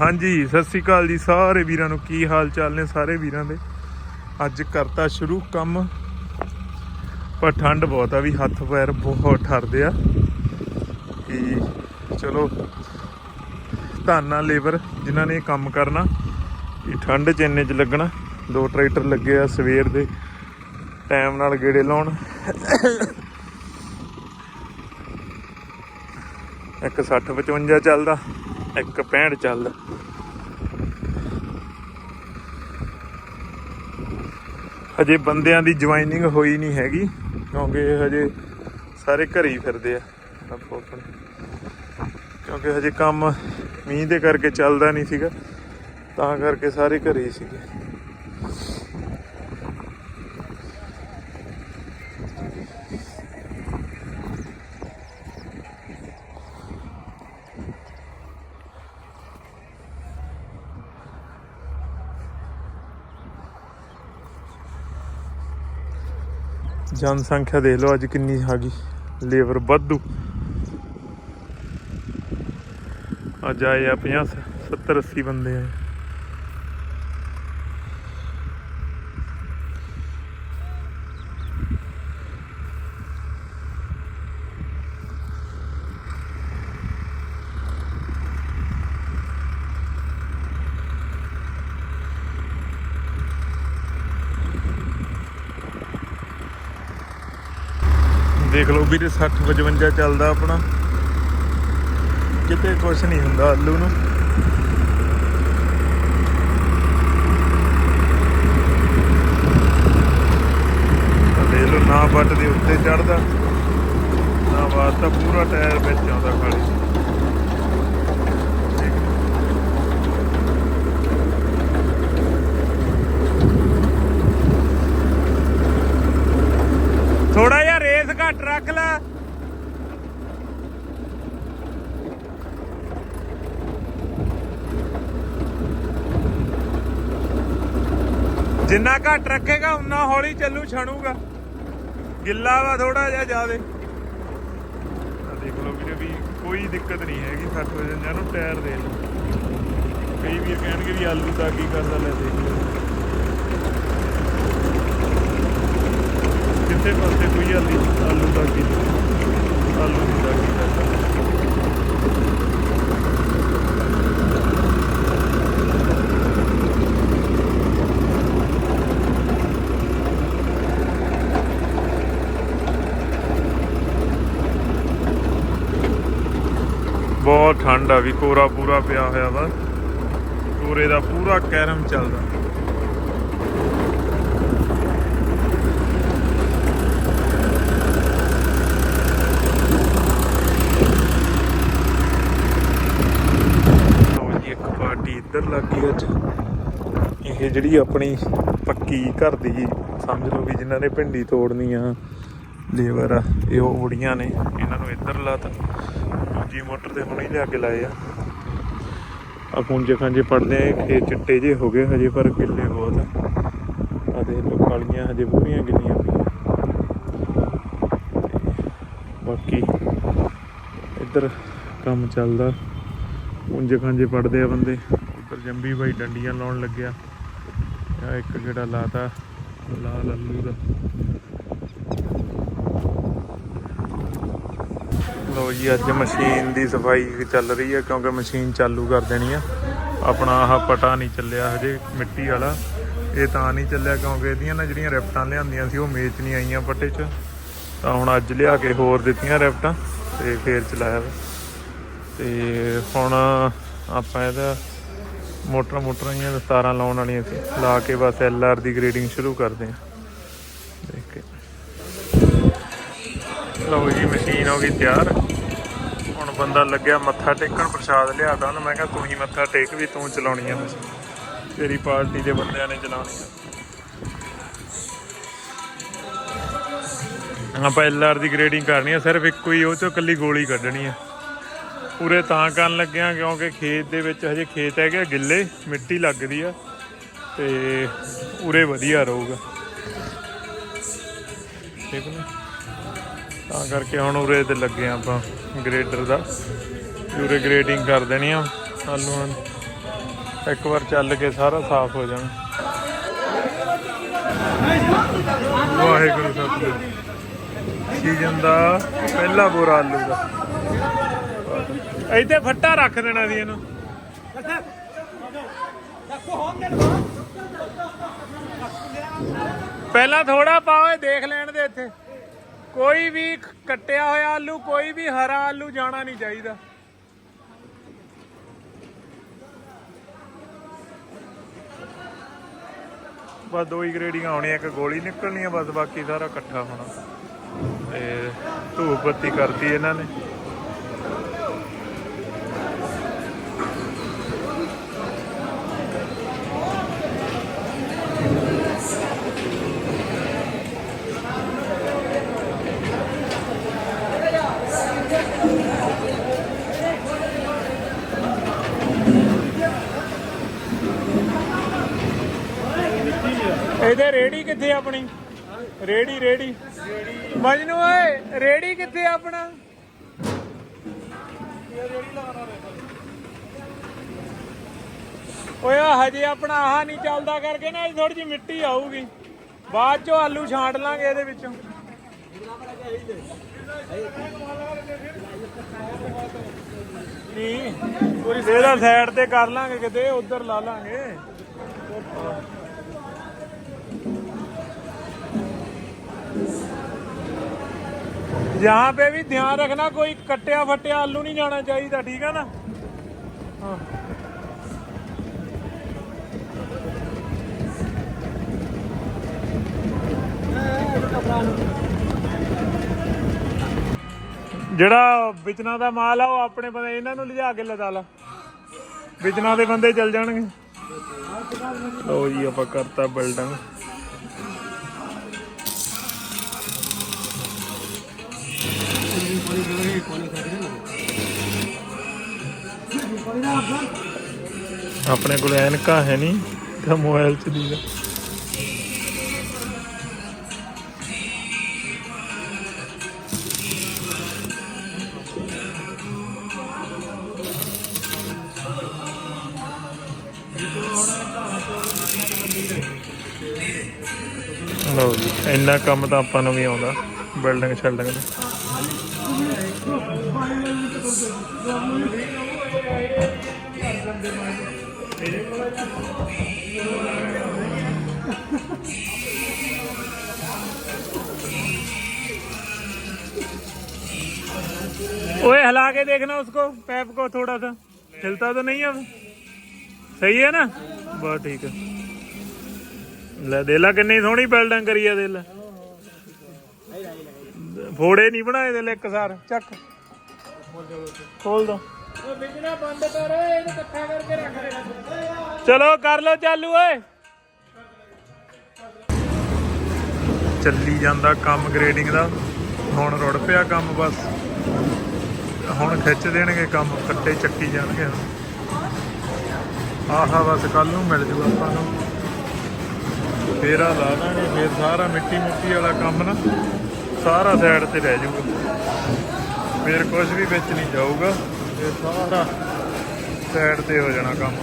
ਹਾਂਜੀ, ਸਤਿ ਸ੍ਰੀ ਅਕਾਲ ਜੀ ਸਾਰੇ ਵੀਰਾਂ ਨੂੰ। ਕੀ ਹਾਲ ਚਾਲ ਨੇ ਸਾਰੇ ਵੀਰਾਂ ਦੇ? ਅੱਜ ਕਰਤਾ ਸ਼ੁਰੂ ਕੰਮ। ਪਰ ਠੰਡ ਬਹੁਤ ਆ ਵੀ, ਹੱਥ ਪੈਰ ਬਹੁਤ ਠਰਦੇ ਆ। ਕਿ ਚਲੋ, ਧੰਨਾ, ਲੇਬਰ ਜਿਨ੍ਹਾਂ ਨੇ ਕੰਮ ਕਰਨਾ, ਇਹ ਠੰਡ ਚ ਇੰਨੇ ਚ ਲੱਗਣਾ। ਦੋ ਟਰੈਕਟਰ ਲੱਗੇ ਆ ਸਵੇਰ ਦੇ, ਟਾਈਮ ਨਾਲ ਗੇੜੇ ਲਾਉਣ। ਇੱਕ 60 55 ਚੱਲਦਾ। ਇੱਕ 65 ਚੱਲਦਾ। ਹਜੇ ਬੰਦਿਆਂ ਦੀ ਜੁਆਇਨਿੰਗ ਹੋਈ ਨਹੀਂ ਹੈਗੀ, ਕਿਉਂਕਿ ਹਜੇ ਸਾਰੇ ਘਰੇ ਹੀ ਫਿਰਦੇ ਆ ਆਪੋ ਆਪਣੇ ਕਿਉਂਕਿ ਹਜੇ ਕੰਮ ਮੀਂਹ ਦੇ ਕਰਕੇ ਚੱਲਦਾ ਨਹੀਂ ਸੀਗਾ, ਤਾਂ ਕਰਕੇ ਸਾਰੇ ਘਰੇ ਹੀ ਸੀਗੇ। ਜਨਸੰਖਿਆ ਦੇਖ ਲਓ ਅੱਜ ਕਿੰਨੀ ਆ ਗਈ। ਲੇਬਰ ਵਾਧੂ। ਅੱਜ ਆਏ ਆ 50 70 80 ਬੰਦੇ ਆਏ ਦੇਖ ਲਓ ਵੀਰੇ 60 55 ਚੱਲਦਾ ਆਪਣਾ। ਕਿਤੇ ਕੁਛ ਨਹੀਂ ਹੁੰਦਾ ਆਲੂ ਨੂੰ ਆਹ ਦੇਖ ਲਓ ਨਾ ਬੱਟ ਦੇ ਉੱਤੇ ਚੜਦਾ ਨਾ ਬਾਤ ਤਾਂ ਪੂਰਾ ਟਾਇਰ ਵਿੱਚ ਆਉਂਦਾ ਖਾਲੀ ਦੇਖ ਲਓ। ਥੋੜਾ ਜਿਹਾ ਰੇਸ ਘੱਟ ਰੱਖ ਲੈ ਜਿੰਨਾ ਘੱਟ ਰੱਖੇਗਾ, ਉਨਾ ਹੌਲੀ ਚੱਲੂ, ਛਣੂਗਾ। ਗਿੱਲਾ ਵਾ ਥੋੜਾ ਜਿਹਾ ਜ਼ਿਆਦੇ ਦੇਖ ਲਓ ਵੀਰੇ ਵੀ ਕੋਈ ਦਿੱਕਤ ਨਹੀਂ ਹੈਗੀ 60 ਵਜੇ ਨੂੰ, ਟਾਇਰ ਦੇ ਲਓ। ਕਈ ਵੀਰ ਕਹਿਣਗੇ ਵੀ ਆਲੂ ਦਾ ਕੀ ਕਰਦਾ, ਲੈ ਦੇਖ ਲਓ। ਕਿਸੇ ਪਾਸੇ ਕੋਈ ਆਲੂ ਆਲੂ ਦਾ ਕੀ ਆਲੂ ਦਾ ਕੀ ਕਰਦਾ। ਬਹੁਤ ਠੰਡ ਆ ਵੀ ਕੋਰਾ ਪੂਰਾ ਪਿਆ ਹੋਇਆ ਵਾ। ਕੋਰੇ ਦਾ ਪੂਰਾ ਕੈਰਮ ਚੱਲਦਾ। ਇੱਕ ਪਾਰਟੀ ਇੱਧਰ ਲੱਗ ਗਈ ਅੱਜ। ਇਹ ਜਿਹੜੀ ਆਪਣੀ ਪੱਕੀ ਘਰ ਦੀ ਜੀ ਸਮਝ ਲਓ ਵੀ ਜਿਨ੍ਹਾਂ ਨੇ ਭਿੰਡੀ ਤੋੜਨੀ ਆ, ਲੇਬਰ ਆ, ਇਹ ਉਹ ਬੁੜੀਆਂ ਨੇ, ਇਹਨਾਂ ਨੂੰ ਇੱਧਰ ਲਾਤਾ ਦੂਜੀ ਮੋਟਰ ਤੇ ਹੁਣੇ ਲਿਆ ਕੇ ਲਾਏ ਆ। ਆ ਪੁੰਜੇ ਖਾਂਜੇ ਪੜਦੇ ਆ ਖੇਤ ਚਿੱਟੇ ਜੇ ਹੋ ਗਏ ਹਜੇ, ਪਰ ਕਿੱਲੇ ਬਹੁਤ ਆ। ਆ ਦੇ ਲੋ ਕਾਲੀਆਂ ਹਜੇ ਪੂਰੀਆਂ ਗਿੱਲੀਆਂ ਪਈਆਂ। ਬਾਕੀ ਇੱਧਰ ਕੰਮ ਚੱਲਦਾ। ਪੁੰਜੇ ਖਾਂਜੇ ਪੜਦੇ ਆ ਬੰਦੇ। ਉੱਧਰ ਜੰਬੀ ਬਾਈ ਡੰਡੀਆਂ ਲਾਉਣ ਲੱਗਿਆ। ਆ ਇੱਕ ਜਿਹੜਾ ਲਾਤਾ, ਲਾਲ ਆਲੂ ਦਾ। ਲੋ ਜੀ, ਅੱਜ ਮਸ਼ੀਨ ਦੀ ਸਫ਼ਾਈ ਚੱਲ ਰਹੀ ਹੈ ਕਿਉਂਕਿ ਮਸ਼ੀਨ ਚਾਲੂ ਕਰ ਦੇਣੀ ਆ। ਆਪਣਾ ਆਹ ਪਟਾ ਨਹੀਂ ਚੱਲਿਆ ਹਜੇ, ਮਿੱਟੀ ਵਾਲਾ। ਇਹ ਤਾਂ ਨਹੀਂ ਚੱਲਿਆ ਕਿਉਂਕਿ ਇਹਦੀਆਂ ਨਾ ਜਿਹੜੀਆਂ ਰੈਫਟਾਂ ਲਿਆਂਦੀਆਂ ਸੀ, ਉਹ ਮੇਚ ਨਹੀਂ ਆਈਆਂ ਪੱਟੇ 'ਚ। ਤਾਂ ਹੁਣ ਅੱਜ ਲਿਆ ਕੇ ਹੋਰ ਦਿੱਤੀਆਂ ਰੈਫਟਾਂ ਤੇ ਫੇਰ ਚਲਾਇਆ ਵਾ। ਤੇ ਹੁਣ ਆਪਾਂ ਇਹਦਾ ਮੋਟਰ ਮੋਟਰਾਂ ਦੀਆਂ ਤਾਰਾਂ ਲਾਉਣ ਵਾਲੀਆਂ ਸੀ। ਲਾ ਕੇ ਬਸ ਐਲ ਆਰ ਦੀ ਗ੍ਰੇਡਿੰਗ ਸ਼ੁਰੂ ਕਰਦੇ ਹਾਂ। ਲਓ ਜੀ ਮਸ਼ੀਨ ਹੋ ਗਈ ਤਿਆਰ। ਹੁਣ ਬੰਦਾ ਲੱਗਿਆ ਮੱਥਾ ਟੇਕਣ, ਪ੍ਰਸ਼ਾਦ ਲਿਆਤਾ ਉਹਨੂੰ। ਮੈਂ ਕਿਹਾ, ਤੂੰ ਹੀ ਮੱਥਾ ਟੇਕ ਵੀ ਤੂੰ ਚਲਾਉਣੀ ਆ ਮਸ਼ੀਨ ਤੇਰੀ ਪਾਰਟੀ ਦੇ ਬੰਦਿਆਂ ਨੇ ਚਲਾਉਣੀ ਆ। ਆਪਾਂ ਐਲਆਰ ਦੀ ਗ੍ਰੇਡਿੰਗ ਕਰਨੀ ਆ, ਸਿਰਫ ਇੱਕੋ ਹੀ, ਉਹ ਚੋਂ ਕੱਲੀ ਗੋਲੀ ਕੱਢਣੀ ਆ। ਪੂਰੇ ਤਾਂ ਕਰਨ ਲੱਗਿਆ ਕਿਉਂਕਿ ਖੇਤ ਦੇ ਵਿੱਚ ਹਜੇ ਖੇਤ ਹੈਗੇ ਗਿੱਲੇ, ਮਿੱਟੀ ਲੱਗਦੀ ਆ ਤੇ ਉਰੇ ਵਧੀਆ ਰਹੂਗਾ। ਠੀਕ ਨੇ? ਤਾਂ ਕਰਕੇ ਹੁਣ ਉਰੇ ਤੇ ਲੱਗੇ ਆ ਆਪਾਂ ਗ੍ਰੇਡਰ ਦਾ। ਵੀ ਗ੍ਰੇਡਿੰਗ ਕਰ ਦੇਣੀ ਆ। ਆਲੂਆਂ ਇੱਕ ਵਾਰ ਚੱਲ ਕੇ ਸਾਰਾ ਸਾਫ਼ ਹੋ ਜਾਣਾ। ਵਾਹਿਗੁਰੂ ਸਤਿਗੁਰੂ। ਸੀਜ਼ਨ ਦਾ ਪਹਿਲਾ ਬੋਰਾ ਆਲੂ ਦਾ। ਇੱਥੇ ਫੱਟਾ ਰੱਖ ਦੇਣਾ ਸੀ ਇਹਨੂੰ। ਪਹਿਲਾਂ ਥੋੜਾ ਪਾਓ ਦੇਖ ਲੈਣ ਦੇ ਇੱਥੇ। ਕੋਈ ਵੀ ਕੱਟਿਆ ਹੋਇਆ ਆਲੂ, ਕੋਈ ਵੀ ਹਰਾ ਆਲੂ ਜਾਣਾ ਨਹੀਂ ਚਾਹੀਦਾ। ਬਸ ਦੋ ਹੀ ਗ੍ਰੇਡਿੰਗਾਂ ਆਉਣੀਆਂ ਇੱਕ ਗੋਲੀ ਨਿਕਲਣੀ ਆ, ਬਸ ਬਾਕੀ ਸਾਰਾ ਇਕੱਠਾ ਹੋਣਾ। ਤੇ ਧੂਪ ਬੱਤੀ ਕਰਤੀ ਇਹਨਾਂ ਨੇ। ਇਹਦੇ ਰੇੜੀ ਕਿੱਥੇ ਆਪਣੀ? ਰੇੜੀ ਰੇੜੀ ਮਜਨੂ ਓਏ ਰੇੜੀ ਕਿੱਥੇ ਆਪਣਾ? ਓਏ ਹਜੇ ਆਪਣਾ ਆਹ ਨਹੀਂ ਚੱਲਦਾ ਕਰਕੇ ਨਾ ਥੋੜੀ ਜਿਹੀ ਮਿੱਟੀ ਆਊਗੀ। ਬਾਅਦ ਚੋਂ ਆਲੂ ਛਾਂਟ ਲਾਂਗੇ ਇਹਦੇ ਵਿੱਚੋਂ। ਨਹੀਂ, ਪੂਰੀ ਇਹਦਾ ਸਾਈਡ ਤੇ ਕਰ ਲਾਂਗੇ ਕਿਤੇ, ਉਧਰ ਲਾ ਲਾਂਗੇ। यहाँ पे भी ध्यान रखना कोई कट्टिया फट्टिया आलू नहीं जाना चाहिए ठीक है ना हाँ ਜਿਹੜਾ ਵਿਚਨਾ ਦਾ ਮਾਲ ਆ ਉਹ ਆਪਣੇ ਬੰਦੇ ਇਹਨਾਂ ਨੂੰ ਲਿਜਾ ਕੇ ਲਦਾ ਲਾ ਵਿਚਨਾ ਦੇ ਬੰਦੇ ਚੱਲ ਜਾਣਗੇ ਲਓ ਜੀ ਆਪਾਂ ਕਰਤਾ ਬਿਲਡਿੰਗ ਆਪਣੇ ਕੋਲ ਐਨਕਾਂ ਹੈ ਨਹੀਂ, ਤਾਂ ਮੋਬਾਈਲ ਚ ਦੀ ਲਓ ਜੀ, ਇੰਨਾ ਕੰਮ ਤਾਂ ਆਪਾਂ ਨੂੰ ਵੀ ਆਉਂਦਾ, ਬਿਲਡਿੰਗ ਛੱਲਡਿੰਗ ਦਾ ओए हिला के देखना उसको पैप को थोड़ा सा हिलता तो नहीं है अब सही है ना बहुत ठीक है ਲੈ ਦੇ ਲਾ ਕਿੰਨੀ ਸੋਹਣੀ ਬਿਲਡਿੰਗ ਕਰੀ ਆ ਦੇ ਲੈ ਫੋੜੇ ਨਹੀਂ ਬਣਾਏ ਦੇ ਲੈ ਇੱਕ ਸਾਰ ਚੱਕ ਖੋਲ ਦੋ ਉਹ ਬੰਦ ਕਰ, ਇਹਨੂੰ ਇਕੱਠਾ ਕਰਕੇ ਰੱਖ ਦੇ। ਚਲੋ ਕਰ ਲੋ ਚਾਲੂ, ਓਏ। ਚੱਲੀ ਜਾਂਦਾ ਕੰਮ ਗ੍ਰੇਡਿੰਗ ਦਾ। ਹੁਣ ਰੁੜ ਪਿਆ ਕੰਮ ਬਸ। ਹੁਣ ਖਿੱਚ ਦੇਣਗੇ ਕੰਮ ਕੱਟੇ ਚੱਕੀ ਜਾਣਗੇ। ਆਹਾ ਬਸ ਕੱਲ ਨੂੰ ਮਿਲ ਜੂ ਆਪਾਂ ਨੂੰ। ਫੇਰਾ ਲਾ ਦਾਂਗੇ ਫੇਰ ਸਾਰਾ ਮਿੱਟੀ ਮਿੱਟੀ ਵਾਲਾ ਕੰਮ ਨਾ, ਸਾਰਾ ਸਾਈਡ ਤੇ ਰਹਿ ਜਾਊਗਾ ਫੇਰ ਕੁਝ ਵੀ ਵਿੱਚ ਨਹੀਂ ਜਾਊਗਾ। ਇਹ ਸਾਰਾ ਸਾਈਡ ਤੇ ਹੋ ਜਾਣਾ ਕੰਮ।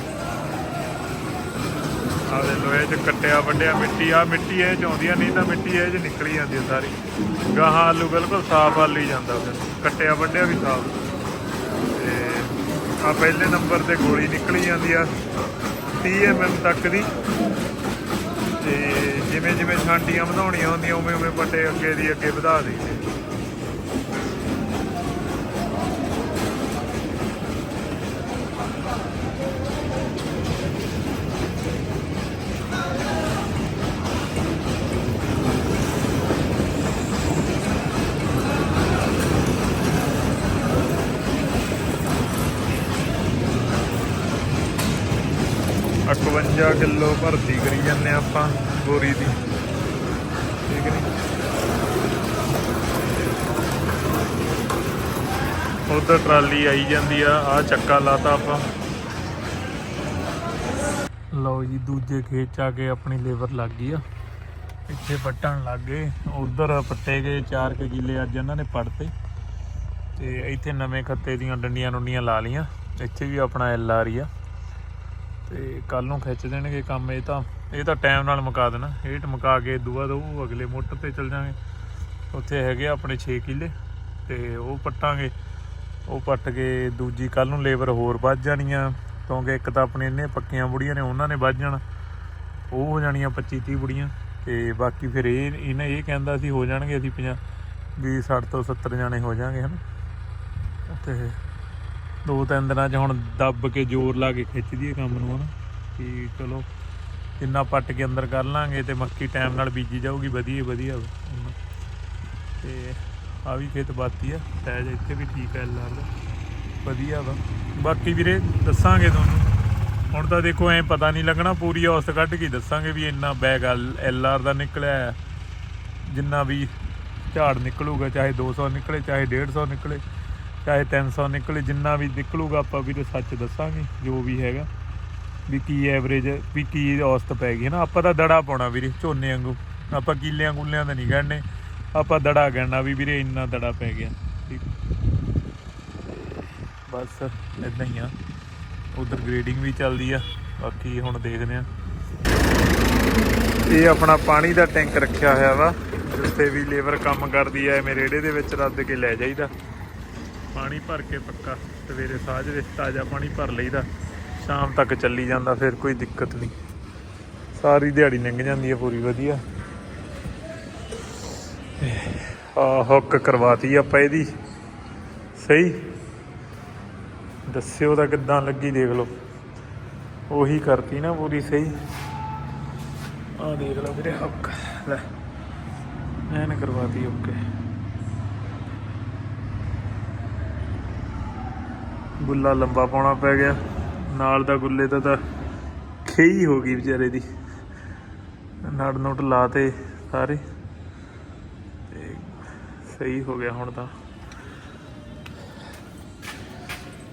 ਆਹ ਲੋਹੇ ਚ ਕੱਟਿਆ ਵੱਡਿਆ ਮਿੱਟੀ ਆ ਮਿੱਟੀ ਇਹ ਚ ਆਉਂਦੀਆਂ ਨਹੀਂ ਤਾਂ ਮਿੱਟੀ ਇਹ ਚ ਨਿਕਲੀ ਜਾਂਦੀ ਸਾਰੀ। ਗਾਹਾਂ ਆਲੂ ਬਿਲਕੁਲ ਸਾਫ਼ ਆਲੀ ਜਾਂਦਾ ਫਿਰ। ਕੱਟਿਆ ਵੱਡਿਆ ਵੀ ਸਾਫ਼। ਤੇ ਆ ਪਹਿਲੇ ਨੰਬਰ ਤੇ ਗੋਲੀ ਨਿਕਲੀ ਜਾਂਦੀ ਆ 30 mm ਤੱਕ ਦੀ। ਤੇ ਜਿਵੇਂ ਜਿਵੇਂ ਛਾਂਟੀਆਂ ਵਧਾਉਣੀਆਂ ਹੁੰਦੀਆਂ ਉਵੇਂ ਉਵੇਂ ਪੱਟੇ ਅੱਗੇ ਦੀ ਅੱਗੇ ਵਧਾ ਦਈਦੇ। ਇਕਵੰਜਾ ਕਿਲੋ ਭਰਤੀ ਕਰੀ ਜਾਂਦੇ ਹਾਂ ਆਪਾਂ ਗੋਰੀ ਦੀ। ਠੀਕ ਨਹੀਂ ਉਧਰ ਟਰਾਲੀ ਆਈ ਜਾਂਦੀ ਆ ਆ ਚੱਕਾ ਲਾਤਾ ਆਪਾਂ। ਲਓ ਜੀ, ਦੂਜੇ ਖੇਤ ਚ ਆ ਕੇ ਆਪਣੀ ਲੇਬਰ ਲੱਗ ਗਈ ਆ। ਇੱਥੇ ਪੱਟਣ ਲੱਗ ਗਏ। ਉਧਰ ਪੱਟੇ ਗਏ 4 ਕੁ ਕਿੱਲੇ ਅੱਜ ਇਹਨਾਂ ਨੇ ਪੜਤੇ ਤੇ ਇੱਥੇ ਨਵੇਂ ਖੱਤੇ ਦੀਆਂ ਡੰਡੀਆਂ ਡੁੰਡੀਆਂ ਲਾ ਲੀਆਂ ਇੱਥੇ ਵੀ ਆਪਣਾ ਐਲ ਆ ਰਹੀ ਆ। ਤੇ ਕੱਲ ਨੂੰ ਖਿੱਚ ਦੇਣਗੇ ਕੰਮ ਇਹ ਤਾਂ ਇਹ ਤਾਂ ਟਾਈਮ ਨਾਲ ਮੁਕਾ ਦੇਣਾ। ਹੇਠ ਮੁਕਾ ਕੇ ਦੂਆ ਉਹ ਅਗਲੇ ਮੋਟਰ ਤੇ ਚੱਲ ਜਾਾਂਗੇ ਉੱਥੇ ਹੈਗੇ ਆ ਆਪਣੇ 6 ਕਿੱਲੇ, ਤੇ ਉਹ ਪੱਟਾਂਗੇ। ਉਹ ਪੱਟ ਕੇ ਦੂਜੀ ਕੱਲ ਨੂੰ ਲੇਬਰ ਹੋਰ ਵੱਧ ਜਾਣੀਆਂ। ਕਿਉਂਕਿ ਇੱਕ ਤਾਂ ਆਪਣੇ ਇੰਨੇ ਪੱਕੀਆਂ ਬੁੜੀਆਂ ਨੇ, ਉਹਨਾਂ ਨੇ ਵੱਧ ਜਾਣਾ। ਉਹ ਹੋ ਜਾਣੀਆਂ 25 30 ਬੁੜੀਆਂ। ਤੇ ਬਾਕੀ ਫਿਰ ਇਹ, ਇਹਨੇ ਇਹ ਕਹਿੰਦਾ ਸੀ, ਹੋ ਜਾਣਗੇ ਅਸੀਂ 50 ਵੀ 60 ਤੋਂ 70 ਜਾਣੇ ਹੋ ਜਾਾਂਗੇ ਹਨ? ਤੇ ਦੋ ਤਿੰਨ ਦਿਨਾਂ 'ਚ ਹੁਣ ਦੱਬ ਕੇ ਜ਼ੋਰ ਲਾ ਕੇ ਖਿੱਚ ਦਈਏ ਕੰਮ ਨੂੰ ਹਨਾ। ਕਿ ਚਲੋ, ਜਿੰਨਾ ਪੱਟ ਕੇ ਅੰਦਰ ਕਰ ਲਾਂਗੇ ਤੇ ਮੱਕੀ ਟਾਈਮ ਨਾਲ ਬੀਜੀ ਜਾਊਗੀ, ਵਧੀਆ ਵਧੀਆ। ਵਾ। ਤੇ ਆ ਵੀ ਖੇਤ ਬਾਤੀ ਆ, ਸਹਿਜ ਇੱਥੇ ਵੀ ਠੀਕ ਹੈ ਐਲਆਰ ਦਾ। ਵਧੀਆ ਵਾ। ਬਾਕੀ ਵੀਰੇ, ਦੱਸਾਂਗੇ ਤੁਹਾਨੂੰ। ਹੁਣ ਤਾਂ ਦੇਖੋ, ਐ ਪਤਾ ਨਹੀਂ ਲੱਗਣਾ, ਪੂਰੀ ਔਸਤ ਕੱਢ ਕੇ ਦੱਸਾਂਗੇ ਵੀ ਇੰਨਾ ਬੈਗ ਐਲਆਰ ਦਾ ਨਿਕਲਿਆ ਜਿੰਨਾ ਵੀ ਝਾੜ ਨਿਕਲੂਗਾ, ਚਾਹੇ 200 ਨਿਕਲੇ, ਚਾਹੇ 150 ਨਿਕਲੇ। ਚਾਹੇ 300 ਨਿਕਲੇ, ਜਿੰਨਾ ਵੀ ਨਿਕਲੂਗਾ ਆਪਾਂ ਵੀ ਤੇ ਸੱਚ ਦੱਸਾਂਗੇ, ਜੋ ਵੀ ਹੈਗਾ। ਵੀ ਕੀ ਐਵਰੇਜ ਵੀ ਕੀ ਔਸਤ ਪੈ ਗਈ ਹੈ ਨਾ। ਆਪਾਂ ਤਾਂ ਦੜਾ ਪਾਉਣਾ ਵੀਰੇ, ਝੋਨੇ ਵਾਂਗੂ। ਆਪਾਂ ਕੀਲਿਆਂ ਗੁੱਲਿਆਂ ਦਾ ਨਹੀਂ ਗੜਨੇ। ਆਪਾਂ ਦੜਾ ਗਣਨਾ ਵੀ ਵੀਰੇ, ਇੰਨਾ ਦੜਾ ਪੈ ਗਿਆ। ਠੀਕ। ਬਸ ਇਦਾਂ ਹੀ ਆ। ਉਧਰ ਗ੍ਰੇਡਿੰਗ ਵੀ ਚੱਲਦੀ ਆ। ਬਾਕੀ ਹੁਣ ਦੇਖਦੇ ਆ। ਇਹ ਆਪਣਾ ਪਾਣੀ ਦਾ ਟੈਂਕ ਰੱਖਿਆ ਹੋਇਆ ਵਾ, ਜਿੱਥੇ ਵੀ ਲੇਬਰ ਕੰਮ ਕਰਦੀ ਐ ਮੇਰੇ ਰੇੜੇ ਦੇ ਵਿੱਚ ਰੱਦ ਕੇ ਲੈ ਜਾਈਦਾ। ਪਾਣੀ ਭਰ ਕੇ ਪੱਕਾ, ਸਵੇਰੇ ਸਾਜ ਵਿੱਚ ਤਾਜ਼ਾ ਪਾਣੀ ਭਰ ਲਈਦਾ, ਸ਼ਾਮ ਤੱਕ ਚੱਲੀ ਜਾਂਦਾ, ਫਿਰ ਕੋਈ ਦਿੱਕਤ ਨਹੀਂ। ਸਾਰੀ ਦਿਹਾੜੀ ਲੰਘ ਜਾਂਦੀ ਹੈ ਪੂਰੀ ਵਧੀਆ। ਆ ਹੁੱਕ ਕਰਵਾਤੀ ਆਪਾਂ ਇਹਦੀ। ਸਹੀ? ਦੱਸਿਓ ਤਾਂ ਕਿੱਦਾਂ ਲੱਗੀ ਦੇਖ ਲਓ। ਉਹੀ ਕਰਤੀ ਨਾ ਪੂਰੀ ਸਹੀ। ਆ ਦੇਖ ਲਓ ਵੀਰੇ ਹੁੱਕ ਲੈ, ਐਨ ਕਰਵਾਤੀ ਓਕੇ ਗੁੱਲਾ ਲੰਬਾ ਪਾਉਣਾ ਪੈ ਗਿਆ। ਨਾਲ ਦਾ ਗੁੱਲੇ ਦਾ ਤਾਂ ਖੇਈ ਹੋ ਗਈ ਵਿਚਾਰੇ ਦੀ। ਨੜ ਨੁੱਟ ਲਾਤੇ ਸਾਰੇ। ਤੇ ਸਹੀ ਹੋ ਗਿਆ ਹੁਣ ਤਾਂ।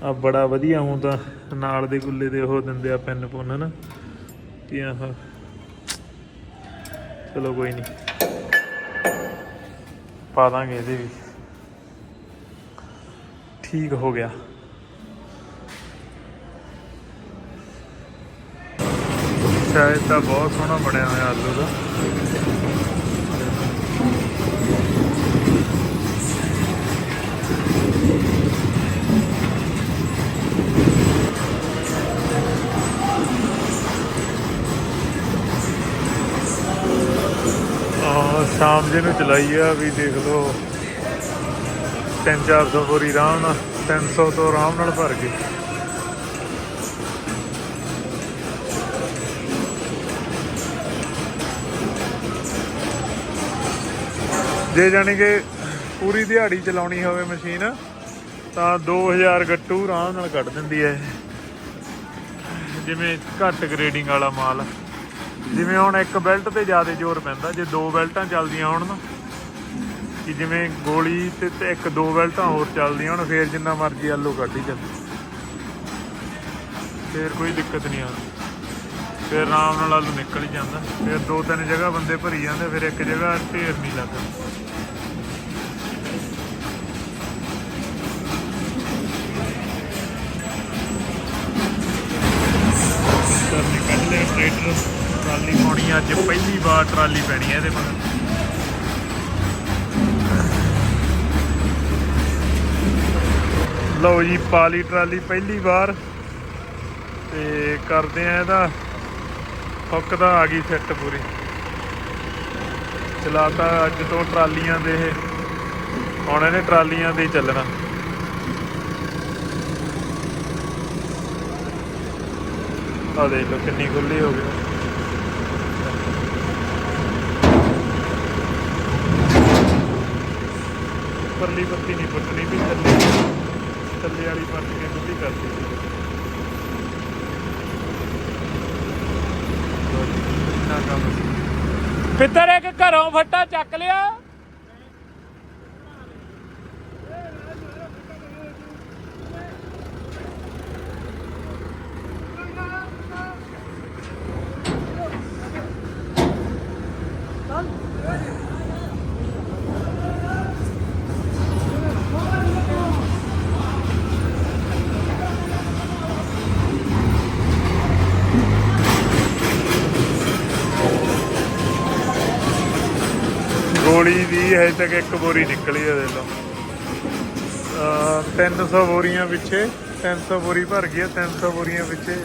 ਆ ਬੜਾ ਵਧੀਆ ਹੁਣ ਤਾਂ ਨਾਲ ਦੇ ਗੁੱਲੇ ਦੇ ਉਹ ਦਿੰਦੇ ਆ ਪੈਨ ਪੁੰਨ ਨਾ। ਕਿ ਆਹ ਚਲੋ ਕੋਈ ਨਹੀਂ ਪਾ ਦਾਂਗੇ ਇਹਦੇ ਵੀ। ਠੀਕ ਹੋ ਗਿਆ। ਸ਼ਾਇਦ ਤਾਂ ਬਹੁਤ ਸੋਹਣਾ ਬਣਿਆ ਹੋਇਆ ਆਲੂ ਦਾ। ਸ਼ਾਮ ਜੇ ਨੂੰ ਚਲਾਈ ਆ, ਵੀ ਦੇਖ ਲਓ। 3-400 ਬੋਰੀ ਆਰਾਮ ਨਾਲ 300 ਤੋਂ ਆਰਾਮ ਨਾਲ ਭਰ ਗਈ। ਜੇ ਜਾਣੀ ਕਿ ਪੂਰੀ ਦਿਹਾੜੀ ਚਲਾਉਣੀ ਹੋਵੇ ਮਸ਼ੀਨ, ਤਾਂ 2000 ਗੱਟੂ ਆਰਾਮ ਨਾਲ ਕੱਢ ਦਿੰਦੀ ਹੈ ਜਿਵੇਂ ਘੱਟ ਗ੍ਰੇਡਿੰਗ ਵਾਲਾ ਮਾਲ। ਜਿਵੇਂ ਹੁਣ ਇੱਕ ਬੈਲਟ ਤੇ ਜ਼ਿਆਦਾ ਜ਼ੋਰ ਪੈਂਦਾ, ਜੇ ਦੋ ਬੈਲਟਾਂ ਚੱਲਦੀਆਂ ਹੋਣ ਨਾ, ਕਿ ਜਿਵੇਂ ਗੋਲੀ ਤੇ ਇੱਕ ਦੋ ਬੈਲਟਾਂ ਹੋਰ ਚੱਲਦੀਆਂ ਹੋਣ, ਫੇਰ ਜਿੰਨਾ ਮਰਜ਼ੀ ਆਲੂ ਕੱਢ ਹੀ ਚੱਲ। ਫੇਰ ਕੋਈ ਦਿੱਕਤ ਨਹੀਂ ਆਉਂਦੀ। ਫਿਰ ਆਰਾਮ ਨਾਲ ਆਲੂ ਨਿਕਲ ਹੀ ਜਾਂਦਾ। ਫਿਰ ਦੋ ਤਿੰਨ ਜਗ੍ਹਾ ਬੰਦੇ ਭਰੀ ਜਾਂਦੇ, ਫਿਰ ਇੱਕ ਜਗ੍ਹਾ ਢੇਰ ਨਹੀਂ ਲੱਗਦਾ। ਕੱਢ ਟਰਾਲੀ ਪਾਉਣੀ ਅੱਜ ਪਹਿਲੀ ਵਾਰ ਟਰਾਲੀ ਪੈਣੀ ਹੈ ਇਹਦੇ ਮਗਰ ਲਓ ਜੀ, ਪਾਲੀ ਟਰਾਲੀ ਪਹਿਲੀ ਵਾਰ। ਤੇ ਕਰਦੇ ਆ ਇਹਦਾ, ਹੁੱਕ ਦਾ ਆ ਗਈ ਫਿੱਟ ਪੂਰੀ। ਚਲਾਤਾ ਅੱਜ ਤੋਂ ਟਰਾਲੀਆਂ ਦੇ ਇਹ, ਹੁਣ ਇਹਨੇ ਟਰਾਲੀਆਂ ਦੇ ਚੱਲਣਾ। ਆ ਦੇਖ ਲਓ ਕਿੰਨੀ ਖੁੱਲੀ ਹੋ ਗਈ। ਪਰਲੀ ਪੱਤੀ ਨਹੀਂ ਪੁੱਟਣੀ ਵੀ, ਥੱਲੇ ਥੱਲੇ ਵਾਲੀ ਪੱਟ ਕੇ ਖੁੱਲੀ ਕਰਦੀ ਨਾ ਕੰਮ ਪਿੱਤਰ ਇੱਕ ਘਰੋਂ ਫੱਟਾ ਚੱਕ ਲਿਆ? ਗੋਲੀ ਹਜੇ ਤੱਕ ਇੱਕ ਬੋਰੀ ਨਿਕਲੀ ਹੈ ਦੇਖ ਲਓ। 300 ਬੋਰੀਆਂ ਪਿੱਛੇ 300 ਬੋਰੀ ਭਰ ਗਈ ਹੈ 300 ਬੋਰੀਆਂ ਪਿੱਛੇ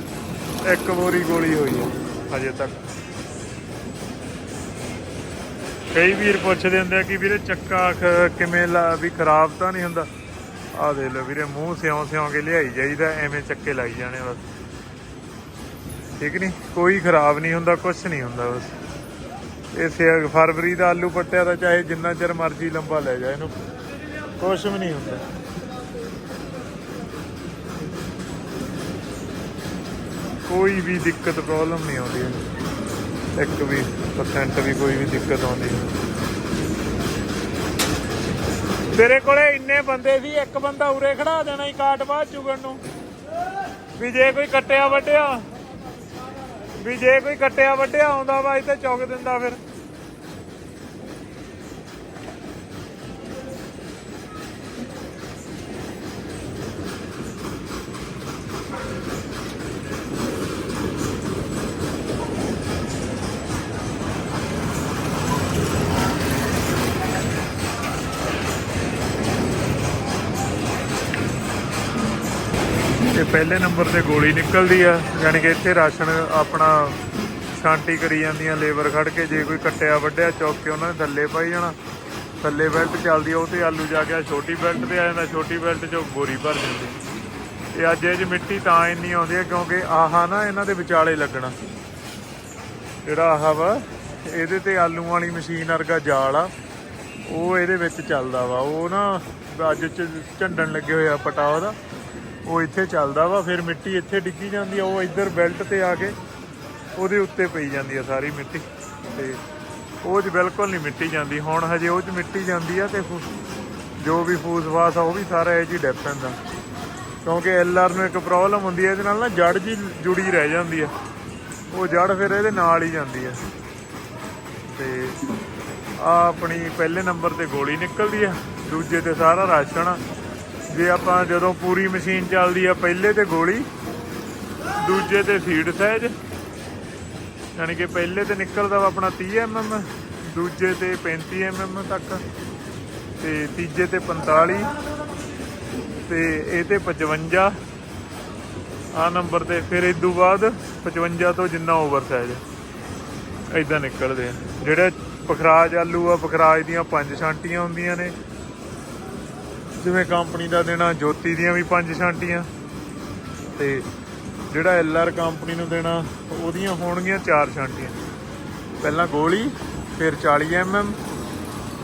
ਇੱਕ ਬੋਰੀ ਗੋਲੀ ਹੋਈ ਹੈ ਹਜੇ ਤੱਕ। ਕਈ ਵੀਰ ਪੁੱਛਦੇ ਹੁੰਦੇ ਆ ਕਿ ਵੀਰੇ ਚੱਕਾ ਕਿਵੇਂ ਲਾ, ਵੀ ਖਰਾਬ ਤਾਂ ਨਹੀਂ ਹੁੰਦਾ? ਆਹ ਦੇਖ ਲਓ ਵੀਰੇ, ਮੂੰਹ ਸਿਉਂ ਸਿਉਂ ਕੇ ਲਿਆਈ ਜਾਈਦਾ, ਐਵੇਂ ਚੱਕੇ ਲਾਈ ਜਾਣੇ ਬਸ। ਠੀਕ ਨਹੀਂ ਕੋਈ ਖਰਾਬ ਨਹੀਂ ਹੁੰਦਾ ਕੁਝ ਨਹੀਂ ਹੁੰਦਾ ਬਸ। ਇਹ ਫਰਵਰੀ ਦਾ ਆਲੂ ਪੱਟਿਆ ਤਾਂ ਚਾਹੇ ਜਿੰਨਾ ਚਿਰ ਮਰਜ਼ੀ ਲੰਬਾ ਲੈ ਜਾ, ਇਹਨੂੰ ਕੁਝ ਵੀ ਨਹੀਂ ਹੁੰਦਾ। ਕੋਈ ਵੀ ਦਿੱਕਤ ਪ੍ਰੋਬਲਮ ਨਹੀਂ ਆਉਂਦੀ ਇੱਕ ਵੀ ਪਰਸੈਂਟ ਵੀ ਕੋਈ ਵੀ ਦਿੱਕਤ ਆਉਂਦੀ ਤੇਰੇ ਕੋਲੇ ਇੰਨੇ ਬੰਦੇ ਸੀ, ਇੱਕ ਬੰਦਾ ਉਰੇ ਖੜਾ ਦੇਣਾ ਹੀ ਕਾਟ ਬਾਅਦ ਚੁਗਣ ਨੂੰ। ਵੀ ਜੇ ਕੋਈ ਕੱਟਿਆ ਵੱਟਿਆ ਵੀ ਜੇ ਕੋਈ ਕੱਟਿਆ ਵੱਢਿਆ ਆਉਂਦਾ ਵਾ ਇੱਥੇ ਚੁੱਕ ਦਿੰਦਾ ਫਿਰ। ਪਹਿਲੇ ਨੰਬਰ ਤੇ ਗੋਲੀ ਨਿਕਲਦੀ ਆ, ਯਾਨੀ ਕਿ ਇੱਥੇ ਰਾਸ਼ਨ ਆਪਣਾ ਸਾਂਟੀ ਕਰੀ ਜਾਂਦੀਆਂ, ਲੇਬਰ ਖੜ ਕੇ ਜੇ ਕੋਈ ਕੱਟਿਆ ਵੱਢਿਆ ਚੌਕ ਕੇ ਉਹਨਾਂ ਨੇ ਥੱਲੇ ਪਾਈ ਜਾਣਾ। ਥੱਲੇ ਬੈਲਟ ਚੱਲਦੀ ਆ, ਉਹ ਤੇ ਆਲੂ ਜਾ ਕੇ ਛੋਟੀ ਬੈਲਟ ਤੇ ਆ ਜਾਂਦਾ, ਛੋਟੀ ਬੈਲਟ 'ਚੋਂ ਬੋਰੀ ਭਰ ਜਾਂਦੀ। ਇਹ ਅੱਜ ਇਹ 'ਚ ਮਿੱਟੀ ਤਾਂ ਇੰਨੀ ਆਉਂਦੀ ਹੈ ਕਿਉਂਕਿ ਆਹਾ ਨਾ ਇਹਨਾਂ ਦੇ ਵਿਚਾਲੇ ਲੱਗਣਾ। ਜਿਹੜਾ ਆਹਾ ਵਾ, ਇਹਦੇ ਤੇ ਆਲੂ ਵਾਲੀ ਮਸ਼ੀਨ ਵਰਗਾ ਜਾਲ ਆ, ਉਹ ਇਹਦੇ ਵਿੱਚ ਚੱਲਦਾ ਵਾ। ਉਹ ਨਾ ਅੱਜ ਝੰਡਣ ਲੱਗੇ ਹੋਏ ਆ ਪਟਾਓ ਦਾ। ਉਹ ਇੱਥੇ ਚੱਲਦਾ ਵਾ, ਫਿਰ ਮਿੱਟੀ ਇੱਥੇ ਡਿੱਗੀ ਜਾਂਦੀ ਆ, ਉਹ ਇੱਧਰ ਬੈਲਟ ਤੇ ਆ ਕੇ ਉਹਦੇ ਉੱਤੇ ਪਈ ਜਾਂਦੀ ਆ ਸਾਰੀ ਮਿੱਟੀ ਤੇ ਉਹ 'ਚ ਬਿਲਕੁਲ ਨਹੀਂ ਮਿੱਟੀ ਜਾਂਦੀ। ਹੁਣ ਹਜੇ ਉਹ 'ਚ ਮਿੱਟੀ ਜਾਂਦੀ ਆ ਤੇ ਫੂ- ਜੋ ਵੀ ਫੂਸ ਫਾਸ ਆ, ਉਹ ਵੀ ਸਾਰਾ ਇਹ ਜੀ ਡਿੱਪ ਪੈਂਦਾ। ਕਿਉਂਕਿ ਐਲਆਰ ਨੂੰ ਇੱਕ ਪ੍ਰੋਬਲਮ ਹੁੰਦੀ ਹੈ ਇਹਦੇ ਨਾਲ ਨਾ ਜੜ ਜੀ ਜੁੜੀ ਰਹਿ ਜਾਂਦੀ ਆ। ਉਹ ਜੜ ਫਿਰ ਇਹਦੇ ਨਾਲ ਹੀ ਜਾਂਦੀ ਆ। ਤੇ ਆ ਆਪਣੀ ਪਹਿਲੇ ਨੰਬਰ ਤੇ ਗੋਲੀ ਨਿਕਲਦੀ ਆ, ਦੂਜੇ ਤੇ ਸਾਰਾ ਰਾਸ਼ਨ ਆ। ਜੇ ਆਪਾਂ ਜਦੋਂ ਪੂਰੀ ਮਸ਼ੀਨ ਚੱਲਦੀ ਆ ਪਹਿਲੇ ਤੇ ਗੋਲੀ, ਦੂਜੇ ਤੇ ਫੀਡ ਸਹਿਜ, ਯਾਨੀ ਕਿ ਪਹਿਲੇ ਤੇ ਨਿਕਲਦਾ ਵਾ ਆਪਣਾ 30 ਐਮਐਮ ਦੂਜੇ ਤੇ 35 ਐਮਐਮ ਤੱਕ, ਤੇ ਤੀਜੇ ਤੇ 45 ਤੇ ਇਹ ਤੇ 55 ਆ ਨੰਬਰ ਤੇ ਫਿਰ ਇਸ ਤੋਂ ਬਾਅਦ 55 ਤੋਂ ਜਿੰਨਾ ਓਵਰ ਸਾਈਜ਼ ਇਦਾਂ ਨਿਕਲਦੇ ਆ। ਜਿਹੜੇ ਪਖਰਾਜ ਆਲੂ ਆ, ਪਖਰਾਜ ਦੀਆਂ ਪੰਜ ਛਾਂਟੀਆਂ ਹੁੰਦੀਆਂ ਨੇ ਜਿਵੇਂ ਕੰਪਨੀ ਦਾ ਦੇਣਾ, ਜੋਤੀ ਦੀਆਂ ਵੀ ਪੰਜ ਛਾਂਟੀਆਂ। ਤੇ ਜਿਹੜਾ ਐਲਆਰ ਕੰਪਨੀ ਨੂੰ ਦੇਣਾ, ਉਹਦੀਆਂ ਹੋਣਗੀਆਂ ਚਾਰ ਛਾਂਟੀਆਂ। ਪਹਿਲਾਂ ਗੋਲੀ, ਫਿਰ 40 ਐਮਐਮ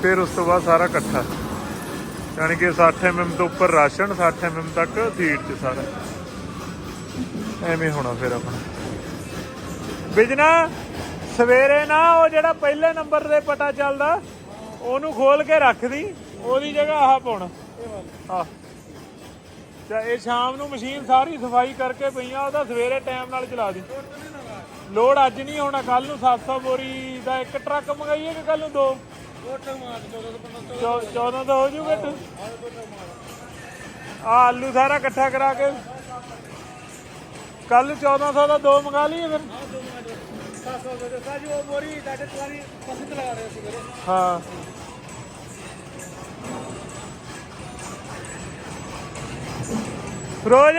ਫਿਰ ਉਸ ਤੋਂ ਬਾਅਦ ਸਾਰਾ ਇਕੱਠਾ। ਯਾਨੀ ਕਿ 60 ਐਮਐਮ ਤੋਂ ਉੱਪਰ ਰਾਸ਼ਨ 60 ਐਮਐਮ ਤੱਕ ਫੀਡ ਚ ਸਾਰਾ। ਐਵੇਂ ਹੋਣਾ ਫਿਰ ਆਪਣਾ। ਬਿਜਨਾ, ਸਵੇਰੇ ਨਾ ਉਹ ਜਿਹੜਾ ਪਹਿਲੇ ਨੰਬਰ ਤੇ ਪਟਾ ਚੱਲਦਾ, ਉਹਨੂੰ ਖੋਲ ਕੇ ਰੱਖਦੀ ਉਹਦੀ ਜਗ੍ਹਾ ਆਹ ਪਾਉਣਾ। ਆ ਚਾ ਇਹ ਸ਼ਾਮ ਨੂੰ ਮਸ਼ੀਨ ਸਾਰੀ ਸਫ਼ਾਈ ਕਰਕੇ ਪਈਆਂ ਉਹਦਾ ਸਵੇਰੇ ਟਾਈਮ ਨਾਲ ਚਲਾ ਦੀ। ਲੋਡ ਅੱਜ ਨਹੀਂ ਹੋਣਾ ਕੱਲ ਨੂੰ 700 ਬੋਰੀ ਦਾ ਇੱਕ ਟਰੱਕ ਮੰਗਾਈਏ ਕਿ ਕੱਲ ਨੂੰ ਦੋ? 14 ਦਾ ਹੋ ਜੂਗਾ ਤੂੰ ਆ ਆਲੂ ਸਾਰਾ ਇਕੱਠਾ ਕਰਾ ਕੇ। ਕੱਲ 1400 ਦਾ ਦੋ ਮੰਗਾ ਲਈਏ ਫਿਰ। ਹਾਂ। ਰੋਜ਼